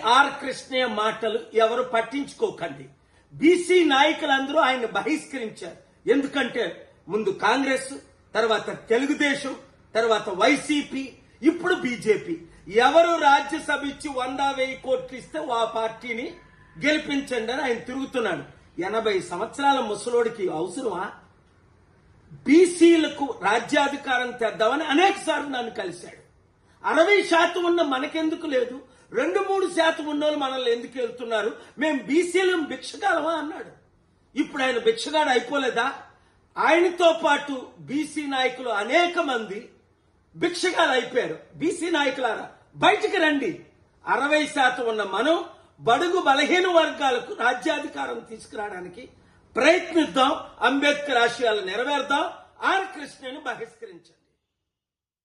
Are Krishnaiah మాటలు ఎవరు పట్టించుకోకండి. బీసీ నాయకులందరూ ఆయన బహిష్కరించారు. ఎందుకంటే ముందు కాంగ్రెస్ తర్వాత తెలుగుదేశం తర్వాత వైసీపీ ఇప్పుడు బీజేపీ ఎవరు రాజ్యసభ ఇచ్చి వంద వెయ్యి కోట్లు ఇస్తే ఆ పార్టీని గెలిపించండి అని ఆయన తిరుగుతున్నాడు. ఎనభై సంవత్సరాల ముసలోడికి అవసరమా? బీసీలకు రాజ్యాధికారం తెద్దామని అనేక సార్లు నన్ను కలిశాడు. అరవై శాతం ఉన్న మనకెందుకు లేదు? రెండు మూడు శాతం ఉన్నోళ్ళు మనల్ని ఎందుకు వెళ్తున్నారు? మేము బీసీలు భిక్షగాలమా అన్నాడు. ఇప్పుడు ఆయన భిక్షగాడు అయిపోలేదా? ఆయనతో పాటు బీసీ నాయకులు అనేక మంది భిక్షగాలు అయిపోయారు. బీసీ నాయకులారా బయటికి రండి. అరవై శాతం ఉన్న మనం బడుగు బలహీన వర్గాలకు రాజ్యాధికారం తీసుకురావడానికి ప్రయత్నిద్దాం. అంబేద్కర్ ఆశయాలు నెరవేర్దాం. ఆర్ కృష్ణను బహిష్కరించారు